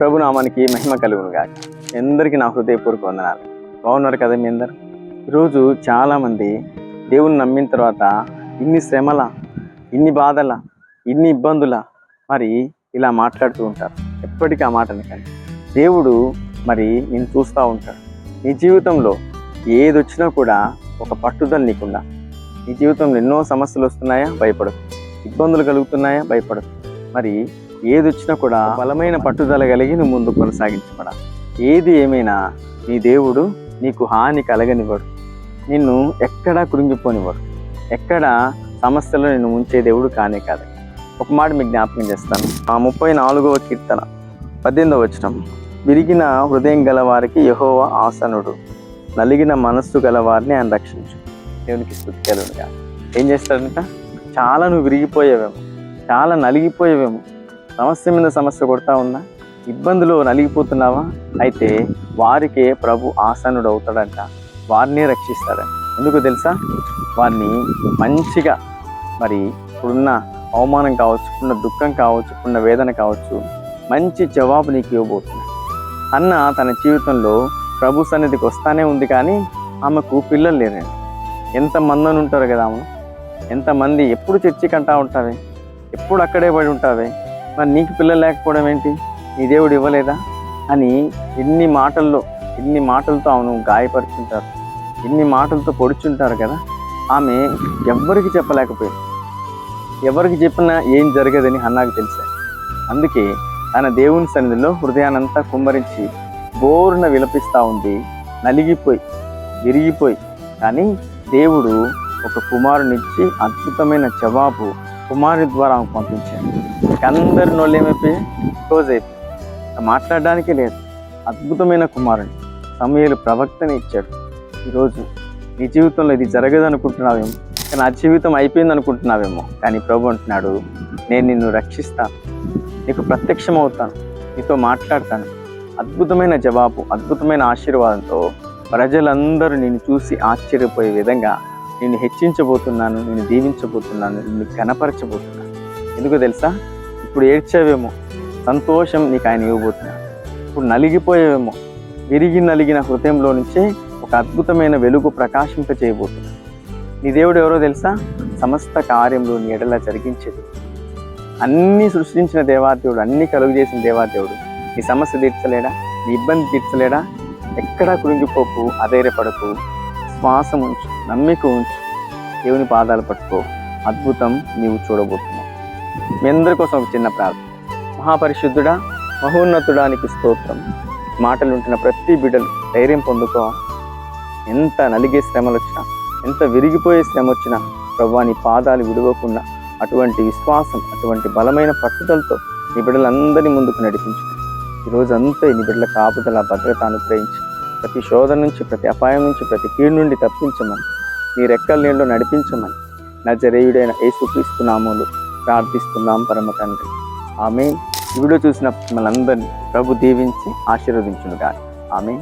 ప్రభునామానికి మహిమ కలుగును గాక అందరికీ నా హృదయపూర్వక వందనాలు. బాగున్నారు కదా మీ అందరు? ఈరోజు చాలామంది దేవుని నమ్మిన తర్వాత ఇన్ని శ్రమల ఇన్ని బాధల ఇన్ని ఇబ్బందుల మరి ఇలా మాట్లాడుతూ ఉంటారు. ఎప్పటికీ ఆ మాట అనకండి దేవుడు మరి నేను చూస్తూ ఉంటాడు. నీ జీవితంలో ఏది వచ్చినా కూడా ఒక పట్టుదల నీకుండా నీ జీవితంలో ఎన్నో సమస్యలు వస్తున్నాయా? భయపడదు ఇబ్బందులు కలుగుతున్నాయా? భయపడదు మరి ఏది వచ్చినా కూడా బలమైన పట్టుదల కలిగి నువ్వు ముందు కొనసాగించబడా ఏది ఏమైనా నీ దేవుడు నీకు హాని కలగనివ్వడు. నిన్ను ఎక్కడా కృంగిపోనివ్వడు ఎక్కడ సమస్యలో నిన్ను ఉంచే దేవుడు కానే కాదు. ఒక మాట మీకు జ్ఞాపకం చేస్తాను. ఆ ముప్పై నాలుగవ కీర్తన పద్దెనిమిదవ వచనం. విరిగిన హృదయం గల వారికి యహోవ ఆసనుడు. నలిగిన మనస్సు గల వారిని ఆయన రక్షించు. దేవునికి స్థుతి ఏం చేస్తాడంట? చాలా నువ్వు విరిగిపోయేవేమో. చాలా నలిగిపోయేవేమో. సమస్య మీద సమస్య కొడతా ఉన్నా ఇబ్బందులు నలిగిపోతున్నావా? అయితే వారికే ప్రభు ఆసనుడు అవుతాడంట వారినే రక్షిస్తాడంట. ఎందుకు తెలుసా? వారిని మంచిగా మరి ఇప్పుడున్న అవమానం కావచ్చు ఉన్న దుఃఖం కావచ్చు ఉన్న వేదన కావచ్చు మంచి జవాబు నీకు ఇవ్వబోతుంది అన్న తన జీవితంలో ప్రభు సన్నిధికి వస్తానే ఉంది కానీ ఆమెకు పిల్లలు లేరండి ఎంతమంది అని ఉంటారు కదా ఆమె? ఎంతమంది ఎప్పుడు చర్చికి అంటా ఉంటావే? ఎప్పుడు అక్కడే పడి ఉంటావే? మరి నీకు పిల్లలు లేకపోవడం ఏంటి? నీ దేవుడు ఇవ్వలేదా? అని ఎన్ని మాటల్లో ఎన్ని మాటలతో ఆమెను గాయపరుచుంటారు. ఎన్ని మాటలతో పొడుచుంటారు కదా? ఆమె ఎవ్వరికి చెప్పలేకపోయింది. ఎవరికి చెప్పినా ఏం జరగదని అన్నాకు తెలిసే. అందుకే తన దేవుని సన్నిధిలో హృదయానంతా కుమ్మరించి బోరున విలపిస్తూ ఉంది నలిగిపోయి విరిగిపోయి. కానీ దేవుడు ఒక కుమారునిచ్చి అద్భుతమైన జవాబు కుమారుని ద్వారా ఆమెకు పంపించాడు అందరి నోళ్ళు ఏమైపోయి క్లోజ్ అయిపోయి ఇక మాట్లాడడానికి లేదు. అద్భుతమైన కుమారుని సమయలు ప్రవక్తని ఇచ్చాడు. ఈరోజు నీ జీవితంలో ఇది జరగదు అనుకుంటున్నావేమో కానీ నా జీవితం అయిపోయింది అనుకుంటున్నావేమో కానీ ప్రభు అంటున్నాడు నేను నిన్ను రక్షిస్తాను. నీకు ప్రత్యక్షం అవుతాను నీతో మాట్లాడతాను. అద్భుతమైన జవాబు అద్భుతమైన ఆశీర్వాదంతో ప్రజలందరూ నిన్ను చూసి ఆశ్చర్యపోయే విధంగా నిన్ను హెచ్చించబోతున్నాను నిన్ను దీవించబోతున్నాను నిన్ను కనపరచబోతున్నాను ఎందుకు తెలుసా? ఇప్పుడు ఏడ్చావేమో సంతోషం నీకు ఆయన ఇవ్వబోతున్నాడు. ఇప్పుడు నలిగిపోయేవేమో విరిగి నలిగిన హృదయంలో నుంచే ఒక అద్భుతమైన వెలుగు ప్రకాశింప చేయబోతున్నాడు. నీ దేవుడు ఎవరో తెలుసా? సమస్త కార్యంలో నీ ఎడలా జరిగించేది. అన్నీ సృష్టించిన దేవాదేవుడు అన్నీ కలుగు చేసిన దేవాదేవుడు నీ సమస్య తీర్చలేడా? నీ ఇబ్బంది తీర్చలేడా? ఎక్కడా కురింగిపోకు అధైర్యపడకు. శ్వాసం ఉంచు నమ్మిక ఉంచు. దేవుని పాదాలు పట్టుకో. అద్భుతం నీవు చూడబోతున్నావు. మీ అందరి కోసం ఒక చిన్న ప్రార్థన. మహాపరిశుద్ధుడా మహోన్నతుడానికి స్తోత్రం. మాటలు ఉంటున్న ప్రతి బిడ్డలు ధైర్యం పొందుకో. ఎంత నలిగే శ్రమలు వచ్చినా ఎంత విరిగిపోయే శ్రమ వచ్చినా ప్రభా నీ పాదాలు విడవకుండా అటువంటి విశ్వాసం అటువంటి బలమైన పట్టుదలతో నీ బిడ్డలందరినీ ముందుకు నడిపించు. ఈరోజు అంతా నీ బిడ్డల కాపుదల భద్రత అనుగ్రహించి. ప్రతి శోధన నుంచి ప్రతి అపాయం నుంచి ప్రతి కీడు నుండి తప్పించమని నీ రెక్కల నీళ్ళు నడిపించమని నజరేయుడైన యేసుక్రీస్తు నామములు ప్రార్థిస్తున్నాం పరమ తండ్రి. ఆమె ఈ వీడియో చూసిన మనందరినీ ప్రభు దీవించి కానీ ఆమె